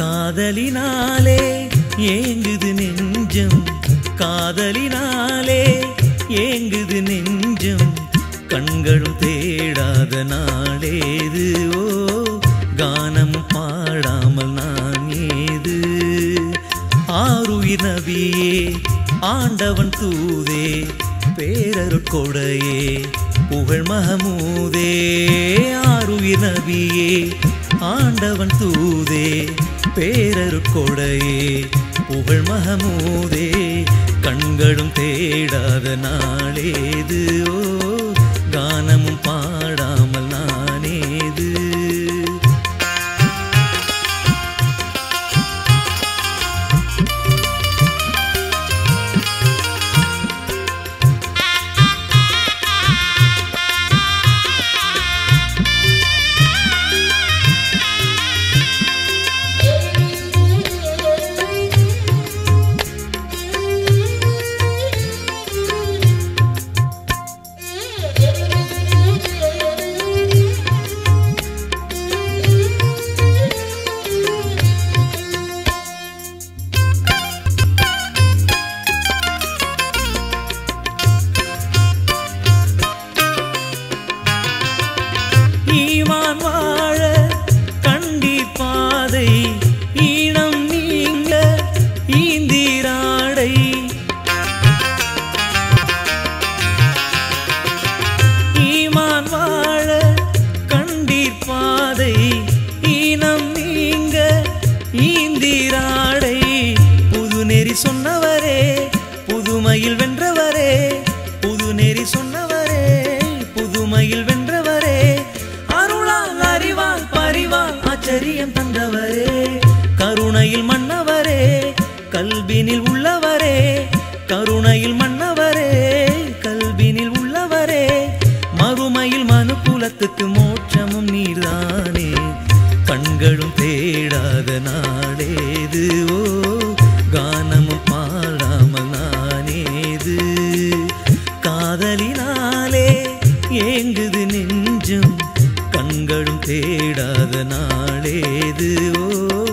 காதலினாலே ஏங்குது நெஞ்சம். காதலினாலே ஏங்குது நெஞ்சம். கண்களும் தேடாத நாளேது ஓ கானம் பாடாமல் நான் ஏது? ஆறுயிர் நபியே ஆண்டவன் தூதே பேரருட்கொடையே புகழ் மகமூதே. ஆறுயிர் நபியே ஆண்டவன் தூதே பேரருட்கொடையே புகழ் மகமூதே கண்களும் தேடாத நாளேது. சொன்னவரே புதுமையில் வென்றவரே புது நெறி சொன்னவரே புதுமையில் வென்றவரே. அருளால் அறிவால் பரிவால் ஆச்சரியம் தந்தவர். தேடாத நாளேது ஓ.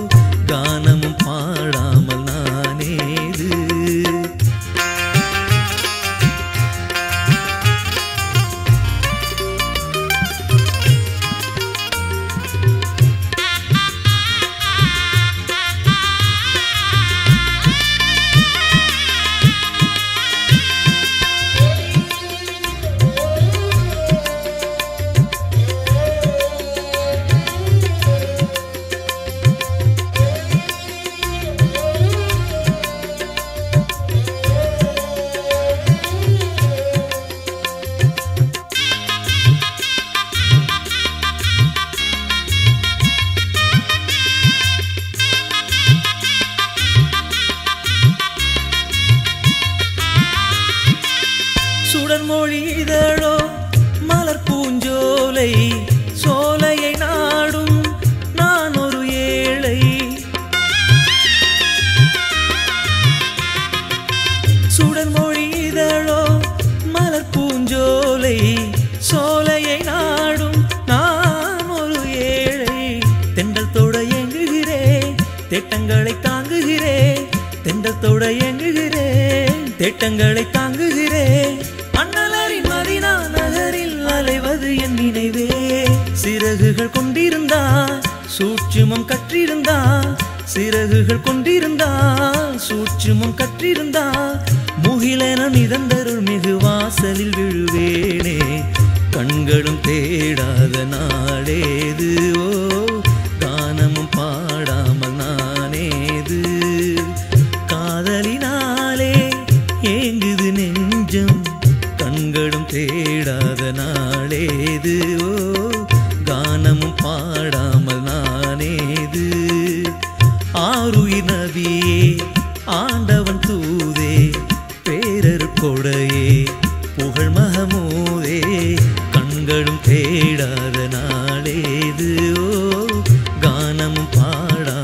மொழிதழோ மலர் பூஞ்சோலை சோலையை நாடும் நான் ஒரு ஏழை. சுடர்மொழி மொழிதழோ மலர் பூஞ்சோலை சோலையை நாடும் நான் ஒரு ஏழை. தெண்டல் தொட எங்குகிறே திட்டங்களை தாங்குகிறேன் தெண்டல் தொட எங்குகிறேன் தேட்டங்களை தாங்குகிறேன் சிறகுகள் கொண்டிருந்தா சூட்சுமம் கற்றிருந்தா சிறகுகள் கொண்டிருந்தா சூட்சுமம் கற்றிருந்தா முகிலென நிதந்தருள் மிகு வாசலில் விழுவேனே கண்களும் தேடாத நாளேது. ஓ கானமும் பாடாம் புகழ் மகமூதே கண்களும் தேடாத நாளேது. ஓ கானமும் பாடா